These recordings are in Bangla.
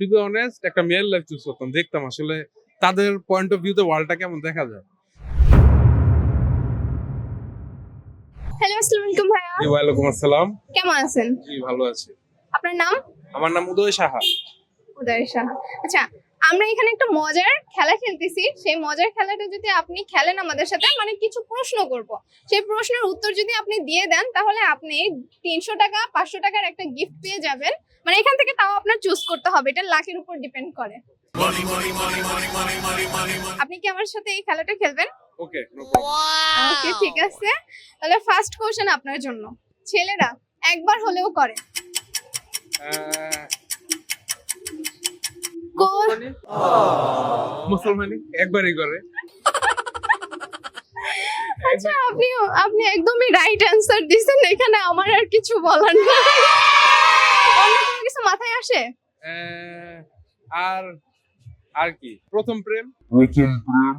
টু বি অনেস্ট একটা মেয়ের লাইফ চুজ করতাম দেখতাম আসলে তাদের পয়েন্ট অফ ভিউতে ওয়ার্ল্ডটা কেমন দেখা যায়। হ্যালো আসসালামু আলাইকুম ভাইয়া। জি ওয়ালাইকুম আসসালাম। কেমন আছেন? জি ভালো আছি। আপনার নাম? আমার নাম উদয় সাহা। উদয় সাহা। আচ্ছা আমরা এখানে একটা মজার খেলা খেলতেছি। সেই মজার খেলাটা যদি আপনি খেলেন আমাদের সাথে মানে কিছু প্রশ্ন করব। সেই প্রশ্নের উত্তর যদি আপনি দিয়ে দেন তাহলে আপনি তিনশো টাকা পাঁচশো টাকার একটা গিফট পেয়ে যাবেন। মানে এখান থেকে তাও আপনার চুজ করতে হবে এটা লাকের উপর ডিপেন্ড করে। আপনি কি আমার সাথে এই খেলাটা খেলবেন? ওকে ওকে ঠিক আছে। তাহলে ফার্স্ট কোশ্চেন আপনার জন্য। ছেলেরা একবার হলেও করে। কোন মুসলমানি? একবারই করে। আচ্ছা আপনি আপনি একদমই রাইট অ্যান্সার দিছেন এখানে আমার আর কিছু বলার নেই। অন্য কিছু মাথায় আসে? আহ, আর আর কি? প্রথম প্রেম? প্রথম প্রেম।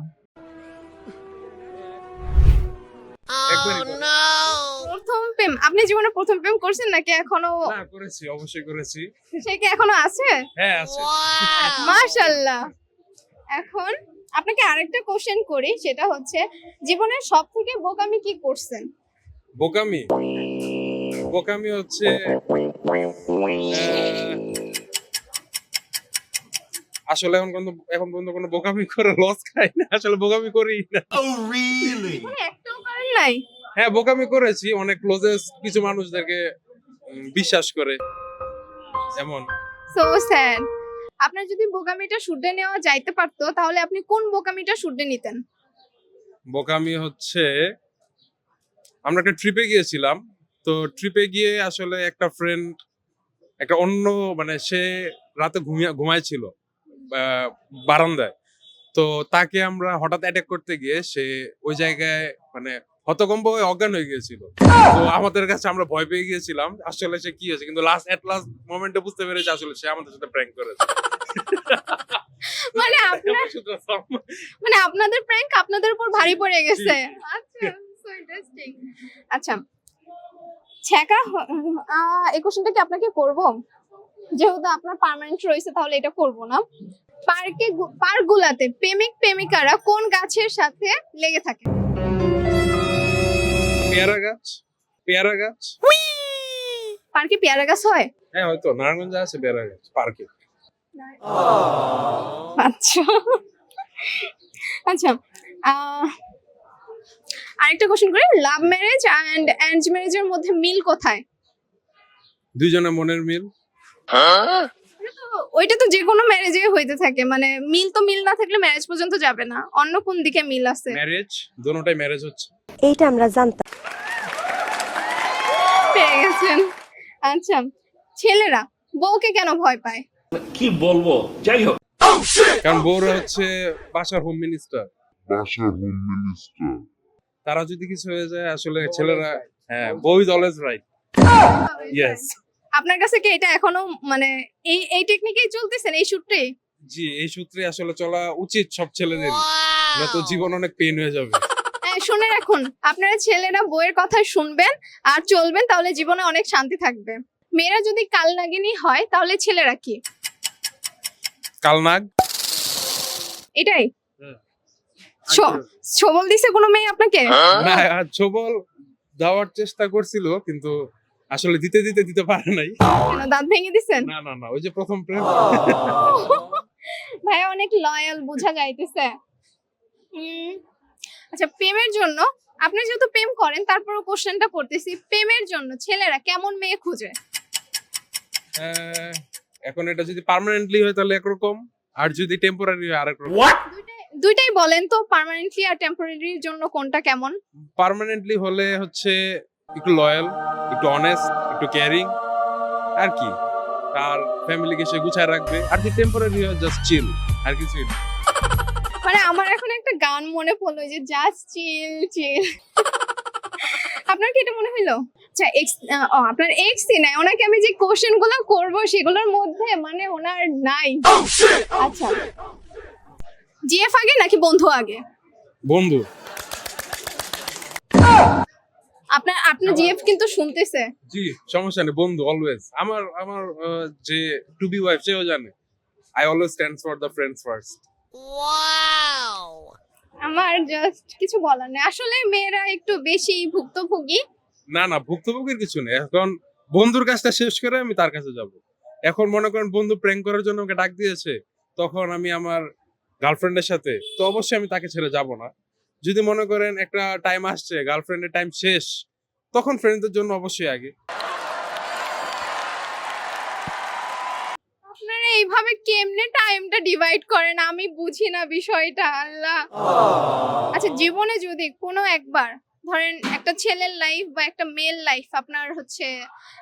প্রথম প্রেম? আপনি জীবনে প্রথম প্রেম করছেন নাকি এখনও? না করেছি অবশ্যই করেছি। সে কি এখনও আছে? হ্যাঁ আছে। মাশাল্লাহ এখন আপনাকে আরেকটা কোশ্চেন করি সেটা হচ্ছে জীবনের সবথেকে বোকামি কি করছেন? বোকামি? বোকামি হচ্ছে আসলে এখন কোনো এখন পর্যন্ত কোনো বোকামি করে লস খাই না আসলে বোকামি করি না। ও মানে একটাও করেন নাই। হ্যাঁ বোকামি করেছি। অনেক ক্লোজেস্ট কিছু মানুষদেরকে বিশ্বাস করে। এমন। সো স্যাড আপনার যদি বোকামিটা শুডে নেওয়া যাইতে পারতো তাহলে আপনি কোন বোকামিটা শুডে নিতেন? বোকামি হচ্ছে আমরা একটা ট্রিপে গিয়েছিলাম। তো ট্রিপে গিয়ে আসলে একটা ফ্রেন্ড একটা অন্য মানে সে রাতে ঘুমিয়ে ঘুমাইছিল বারান্দায়। তো তাকে আমরা হঠাৎ অ্যাটাক করতে গিয়ে সে ওই জায়গায় মানে হতকম্ব হয়ে অজ্ঞান হয়ে গিয়েছিল। তো আমাদের কাছে আমরা ভয় পেয়ে গিয়েছিলাম আসলে সে কি হয়েছে? কিন্তু লাস্ট এট লাস্ট মোমেন্টে বুঝতে পেরেছে আসলে সে আমাদের সাথে প্র্যাঙ্ক করেছে। মানে আপনার মানে আপনাদের প্র্যাঙ্ক আপনাদের উপর ভারী পড়ে গেছে। আচ্ছা সো ইন্টারেস্টিং আচ্ছা ছ্যাঁকা এই কোশ্চেনটা কি আপনাকে করব? যেহেতু আপনার পার্মানেন্ট রয়েছে তাহলে এটা করব না। পার্কে পার্ক গুলাতে প্রেমিক প্রেমিকারা কোন গাছের সাথে লেগে থাকে? পেয়ারা গাছ? পেয়ারা গাছ? পার্কে পেয়ারা গাছ হয়? হ্যাঁ হয়তো। নারায়ণগঞ্জে আছে পেয়ারা গাছ পার্কে। আচ্ছা। আচ্ছা আহ, আরেকটা কোশ্চেন করি। লাভ ম্যারেজ অ্যান্ড অ্যারেঞ্জ ম্যারেজের মধ্যে মিল কোথায়? দুইজনের মনের মিল। ওইটা তো যে কোনো ম্যারেজে হইতে থাকে। মানে মিল তো মিল না থাকলে ম্যারেজ পর্যন্ত যাবে না। অন্য কোন দিকে মিল আছে? ম্যারেজ দোনোটাই ম্যারেজ হচ্ছে। এইটা আমরা জানতাম। পেয়ে গেছেন। আচ্ছা ছেলেরা বউকে কেন ভয় পায়? কি বলব? যাই হোক। কারণ বউরা হচ্ছে বাসার হোম মিনিস্টার বাসার হোম মিনিস্টার তারা যদি কিছু হয়ে যায় আসলে ছেলেরা হ্যাঁ বউ ইজ অলওয়েজ রাইট ইয়েস আপনার কাছে কি এটা এখনও মানে এই এই টেকনিকেই চলতেছেন এই শুটটাই জি এই সূত্রে আসলে চলা উচিত সব ছেলেদের। তো জীবন অনেক পেন হয়ে যাবে। শুনে রাখুন আপনারা ছেলেরা বইয়ের কথা শুনবেন আর চলবেন তাহলে জীবনে অনেক শান্তি থাকবে। মেয়েরা যদি কাল নাগিনী হয় তাহলে ছেলেরা কি? কালনাগ। এটাই। ছ- ছবল দিছে কোনো মেয়ে আপনাকে? না আর ছবল দেওয়ার চেষ্টা করছিল কিন্তু আসলে দিতে দিতে দিতে পারে নাই। কেন দাঁত ভেঙে দিছেন? না না না ওই যে প্রথম প্রেম। ভাই অনেক লয়াল বোঝা যাইতেছে। উম, আচ্ছা প্রেমের জন্য আপনি যেহেতু প্রেম করেন তারপরও কোশ্চেনটা করতেছি। প্রেমের জন্য ছেলেরা কেমন মেয়ে খুঁজে? আহ, এখন এটা যদি পার্মানেন্টলি হয় তাহলে একরকম আর যদি টেম্পোরারি হয় আরেক রকম। দুইটাই- দুইটাই বলেন তো পার্মানেন্টলি আর টেম্পোরারির জন্য কোনটা কেমন? পার্মানেন্টলি হলে হচ্ছে একটু লয়াল একটু অনেস্ট একটু কেয়ারিং আর কি? আর ফ্যামিলিকে সে গুছায় রাখবে। আর যদি টেম্পোরারি হয় জাস্ট চিল আর কিছুই না। মানে আমার এখন একটা গান মনে পড়ল যে জাস্ট চিল চিল আপনার কি এটা মনে হইল? আচ্ছা এক্স আপনার এক্সই নাই। ওনাকে আমি যে কোশ্চেনগুলো করব সেগুলোর মধ্যে মানে ওনার নাই। আচ্ছা। জিএফ আগে নাকি বন্ধু আগে? বন্ধু। আপনার আপনার জিএফ কিন্তু শুনতেছে। জি সমস্যা নেই বন্ধু অলওয়েজ আমার আমার যে টু বি ওয়াইফ সেও জানে। I always stand for the friends first আমার জাস্ট কিছু বলার নেই। আসলে মেয়েরা একটু বেশি ভুক্তভোগী। না না, ভুক্তভোগীর কিছু নেই। এখন বন্ধুর কাজটা শেষ করে আমি তার কাছে যাব। এখন মনে করেন বন্ধু প্র্যাঙ্ক করার জন্য ওকে ডাক দিয়েছে, তখন আমি আমার গার্লফ্রেন্ডের সাথে, তো অবশ্যই আমি তাকে ছেড়ে যাব না। যদি মনে করেন একটা টাইম আসছে, গার্লফ্রেন্ডের টাইম শেষ, তখন ফ্রেন্ডদের জন্য অবশ্যই আগে আপনারা এইভাবে কেমনে টাইমটা ডিভাইড করেন? আমি বুঝি না বিষয়টা আল্লাহ। আচ্ছা জীবনে যদি কোনো একবার ধরেন একটা ছেলের লাইফ বা একটা মেয়ের লাইফ আপনার হচ্ছে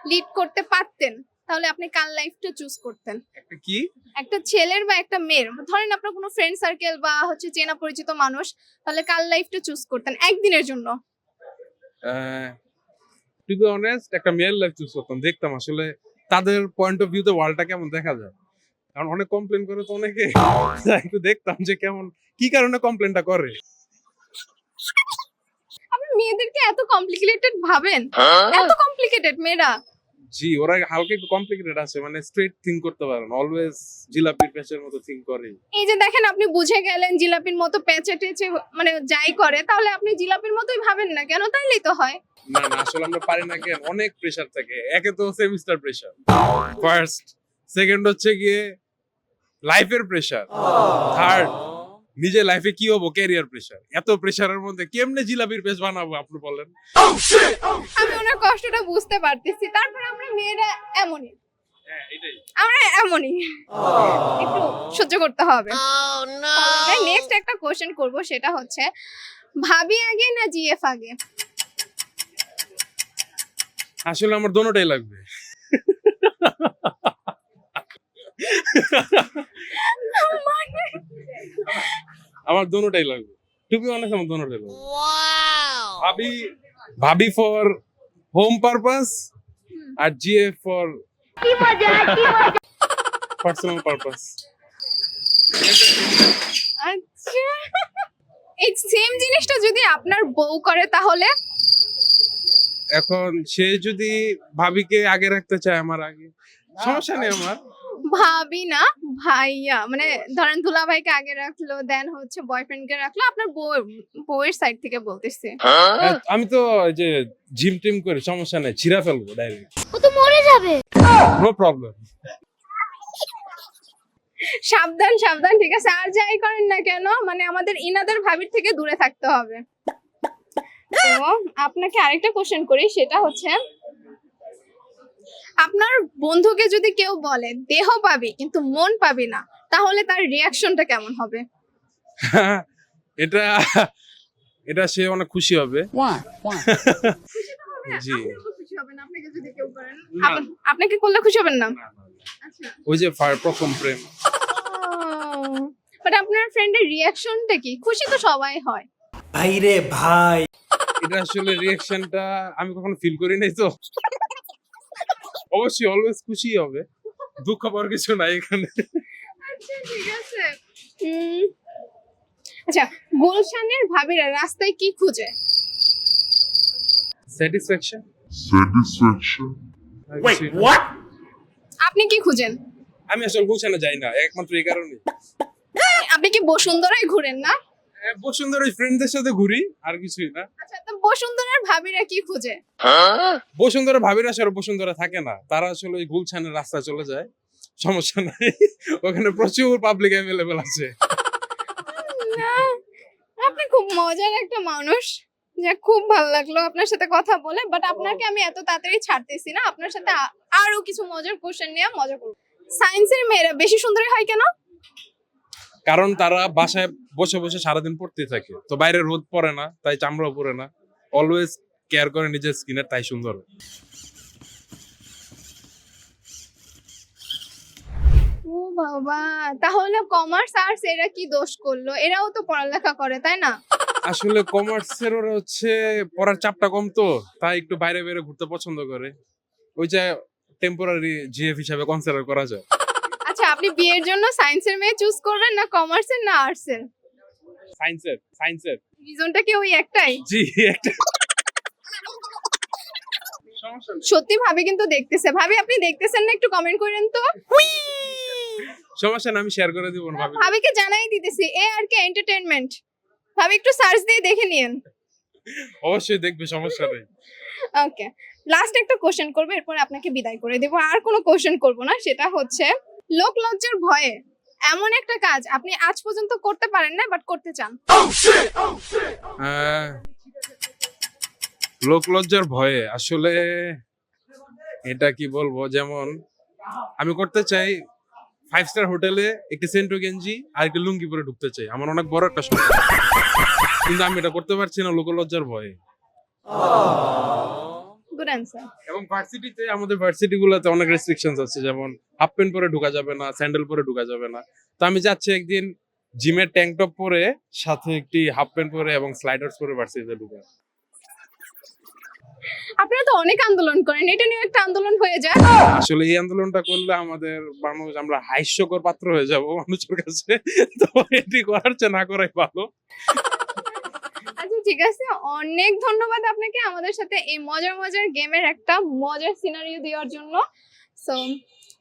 লিড করতে পারতেন তাহলে আপনি কার লাইফটা চুজ করতেন? একটা কি? একটা ছেলের বা একটা মেয়ের। ধরেন আপনার কোনো ফ্রেন্ড সার্কেল বা হচ্ছে চেনা পরিচিত মানুষ তাহলে কার লাইফটা চুজ করতেন একদিনের জন্য? টু বি অনেস্ট একটা মেয়ের লাইফ চুজ করতাম। দেখতাম আসলে তাদের পয়েন্ট অফ ভিউতে ওয়ার্ল্ডটা কেমন দেখা যায়। কারণ অনেক কমপ্লেন করে তো অনেকে। একটু দেখতাম যে কেমন কি কারণে কমপ্লেনটা করে? আপনি মেয়েদেরকে এত কমপ্লিকেটেড ভাবেন? এত কমপ্লিকেটেড মেয়েরা। জি ওরা হালকা একটু কমপ্লিকেটেড আছে মানে স্ট্রেট থিঙ্ক করতে পারে না। অলওয়েজ জিলাপির পেঁচের মতো থিঙ্ক করে। এই যে দেখেন আপনি বুঝে গেলেন জিলাপির মতো পেঁচে টেচে মানে যাই করে তাহলে আপনি জিলাপির মতোই ভাবেন না কেন? তাইলেই তো হয়। না না আসলে আমরা পারি না কেন? অনেক প্রেসার থাকে। একে তো সেমিস্টার প্রেসার ফার্স্ট সেকেন্ড হচ্ছে গিয়ে লাইফের প্রেসার থার্ড নিজে লাইফে কি হব? ক্যারিয়ার প্রেসার এত প্রেসারের মধ্যে কেমনে জিলাপির পেজ বানাবো আপনি বলেন? আমি ওনার কষ্টটা বুঝতে পারতেছি। তারপর আমরা মেয়েরা এমনই। হ্যাঁ আমরা এমনই। একটু সহ্য করতে হবে। নেক্সট একটা কোশ্চেন করব সেটা হচ্ছে ভাবি আগে না জিএফ আগে? আসলে আমার দোনোটাই লাগবে। আমার দোনোটাই লাগবে। টু বি অনেস্ট আমার দোনোটাই লাগবে। ভাবি ভাবি ফর হোম পারপাস আর জিএ ফর পার্সোনাল পারপাস আচ্ছা। এই সেম জিনিসটা যদি আপনার বউ করে তাহলে? এখন সে যদি ভাবিকে আগে রাখতে চায় আমার আগে সমস্যা নেই আমার। ভাবি না ভাইয়া। মানে ধরেন দুলা ভাইকে আগে রাখল দেন হচ্ছে বয়ফ্রেন্ডকে রাখল। আপনার বউ বউয়ের সাইড থেকে বলতেছে। হ্যাঁ, আমি তো যে জিম টিম করে সমস্যা নেই ছিঁড়া ফেলব ডাইরেক্ট ও তো মরে যাবে। নো প্রবলেম সাবধান সাবধান ঠিক আছে। আর যাই করেন না কেন মানে আমাদের ইনাদের ভাবির থেকে দূরে থাকতে হবে। তো আপনাকে আরেকটা কোশ্চেন করি সেটা হচ্ছে আপনার বন্ধুকে যদি কেউ বলে দেহ পাবি কিন্তু মন পাবি না তাহলে তার রিয়াকশনটা কেমন হবে? এটা এটা সে অনেক খুশি হবে। জি। আপনাকে করলে খুশি হবেন না? আচ্ছা। ওই যে প্রথম প্রেম। বাট আপনার ফ্রেন্ডের রিয়াকশনটা কি? খুশি তো সবাই হয়। ভাইরে ভাই। এটা আসলে রিয়াকশনটা আমি কখনো ফিল করি নাই তো। অবশ্যই অলওয়েজ খুশি হবে। দুঃখ পাওয়ার কিছু নাই এখানে। আচ্ছা ঠিক আছে। আচ্ছা গুলশানের ভাবিরা রাস্তায় কি খুঁজে? Satisfaction satisfaction, Wait, what? আপনি কি খুঁজেন? আমি আসলে গুলশানে যাই না একমাত্র এই কারণে আপনি কি বসুন্ধরায় ঘুরেন না? বসুন্ধরা ফ্রেন্ডদের সাথে ঘুরি আর কিছুই না। আচ্ছা তো বসুন্ধরার ভাবিরা কি খুঁজে? বসুন্ধরা ভাবির আসলে বসুন্ধরা থাকে না। তারা আসলে ওই গুলশানের রাস্তায় চলে যায়। সমস্যা নাই। ওখানে প্রচুর পাবলিক অ্যাভেলেবেল আছে। না, আপনি খুব মজার একটা মানুষ। যা খুব ভালো লাগল আপনার সাথে কথা বলে বাট আপনাকে আমি এত তাড়াতাড়ি ছাড়তেছি না। আপনার সাথে আ- আরও কিছু মজার কোশ্চেন নিয়ে মজা করব। সায়েন্সের মেয়েরা বেশি সুন্দরী হয় কেন? কারণ তারা বাসায় বসে বসে সারাদিন পড়তে থাকে। তো বাইরে রোদ পড়ে না তাই চামড়াও পড়ে না। অলওয়েজ কেয়ার করে নিজের স্কিনের তাই সুন্দর। ও বাবা তাহলে কমার্স আর্টস এরা কি দোষ করল? এরাও তো পড়ালেখা করে তাই না? আসলে কমার্সের ওরা হচ্ছে পড়ার চাপটা কম তো তাই একটু বাইরে বাইরে ঘুরতে পছন্দ করে। ওই যে টেম্পোরারি জিএফ হিসাবে কনসিডার করা যায়। আচ্ছা আপনি বিয়ের জন্য সায়েন্সের মেয়ে চুজ করবেন না কমার্সের না আর্টসের সায়েন্সের সায়েন্সের রিজনটা কি ওই একটাই? জি একটা। সত্যি ভাবি কিন্তু দেখতেছে। ভাবি আপনি দেখতেছেন না? একটু কমেন্ট করেন তো। সমস্যা না আমি শেয়ার করে দিব না ভাবি। ভাবিকে জানাই দিতেছি এ আর কে এন্টারটেইনমেন্ট ভাবি একটু সার্চ দিয়ে দেখে নিয়েন। অবশ্যই দেখবে সমস্যা নেই। ওকে লাস্ট একটা কোশ্চেন করব এরপর আপনাকে বিদায় করে দেবো। আর কোনো কোশ্চেন করব না সেটা হচ্ছে লোক লজ্জার ভয়ে। এমন একটা কাজ আপনি আজ পর্যন্ত করতে পারেন না বাট করতে চান। আহ, লোক লজ্জার ভয়ে। আসলে এটা কি বলব? যেমন আমি করতে চাই ফাইভ স্টার হোটেলে একটি সেন্টো গেঞ্জি আর একটি লুঙ্গি পরে ঢুকতে চাই। আমার অনেক বড় একটা কিন্তু আমি এটা করতে পারছি না লোক লজ্জার ভয়ে। গুড অ্যান্সার এবং ভার্সিটিতে আমাদের ভার্সিটি গুলোতে অনেক রেস্ট্রিকশনস আছে যেমন হাফ প্যান্ট পরে ঢোকা যাবে না স্যান্ডেল পরে ঢোকা যাবে না। তো আমি যাচ্ছি একদিন জিমের ট্যাঙ্ক টপ পরে সাথে একটি হাফ প্যান্ট পরে এবং স্লাইডার্স পরে ভার্সিটিতে ঢুকা। আপনারা তো অনেক আন্দোলন করেন এটা নিয়ে একটা আন্দোলন হয়ে যায়। আসলে এই আন্দোলনটা করলে আমাদের মানুষ আমরা হাস্যকর পাত্র হয়ে যাব মানুষের কাছে। তো এটি করার চেয়ে না করাই ভালো। ঠিক আছে অনেক ধন্যবাদ আপনাকে আমাদের সাথে এই মজার মজার গেমের একটা মজার সিনারিও দেওয়ার জন্য। সো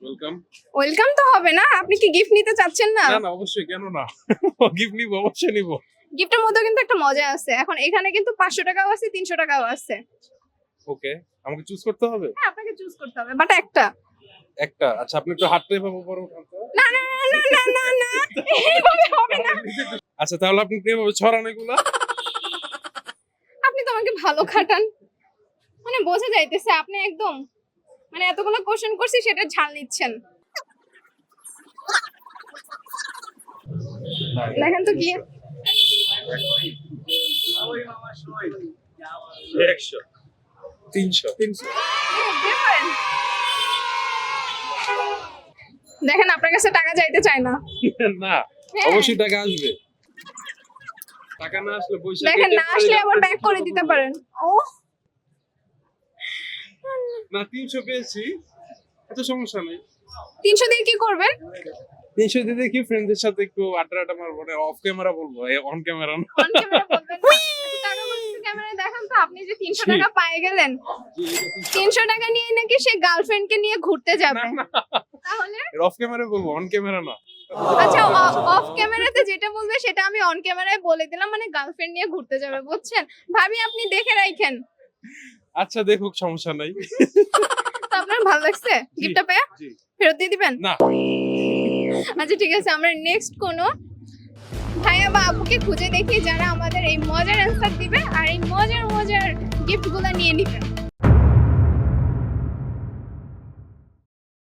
ওয়েলকাম ওয়েলকাম তো হবে না আপনি কি গিফট নিতে চাচ্ছেন না? না অবশ্যই কেন না? গিফট নিব অবশ্যই নিব। গিফটের মধ্যে কিন্তু একটা মজা আছে। এখন এখানে কিন্তু পাঁচশো টাকাও আছে তিনশো টাকাও আছে। ওকে আমাকে চুজ করতে হবে? হ্যাঁ আপনাকে চুজ করতে হবে বাট একটা। একটা? আচ্ছা আপনি একটু হাতটাই পাবো পরে উঠান না না না না না না এইভাবে হবে না। আচ্ছা তাহলে আপনি কীভাবে ছড়ান এগুলা। আমাকে ভালো খাটান। মানে বোঝা যাইতেছে আপনি একদম মানে এতগুলো কোশ্চেন করছি সেটা ঝাল নিচ্ছেন। দেখেন তো কি একশো তিনশো। তিনশো দেখেন আপনার কাছে টাকা চাইতে চায় না। না। অবশ্যই টাকা আসবে। টাকা না আসলে পয়সা দেখেন না আসলে আবার ব্যাক করে দিতে পারেন। ও না তিনশো পেয়েছি। এত সমস্যা নেই। তিনশো দিয়ে কি করবেন? তিনশো দিয়ে দেখি ফ্রেন্ডদের সাথে একটু আড্ডা আড্ডা মারবো অফ ক্যামেরা বলব অন ক্যামেরা না। অন ক্যামেরা বলবেন ক্যামেরায় দেখান তো আপনি যে তিনশো জি। টাকা পায়ে গেলেন। তিনশো টাকা নিয়ে নাকি সে গার্লফ্রেন্ডকে নিয়ে ঘুরতে যাবে। তাহলে? অফ ক্যামেরা বলব অন ক্যামেরা না। আচ্ছা অফ ক্যামেরাতে যেটা বলবে সেটা আমি অন ক্যামেরায় বলে দিলাম মানে গার্লফ্রেন্ড নিয়ে ঘুরতে যাবে বুঝছেন? ভাবি আপনি দেখে রাখেন আচ্ছা দেখুক সমস্যা নাই। তো আপনার ভালো লাগছে? গিফটটা পেয়ে? ফেরত দিয়ে দিবেন? না। আচ্ছা ঠিক আছে আমরা নেক্সট কোনো ভাইয়া বা আপুকে খুঁজে দেখি যারা আমাদের এই মজার অ্যান্সার দিবে আর এই মজার মজার গিফটগুলো নিয়ে নিবে।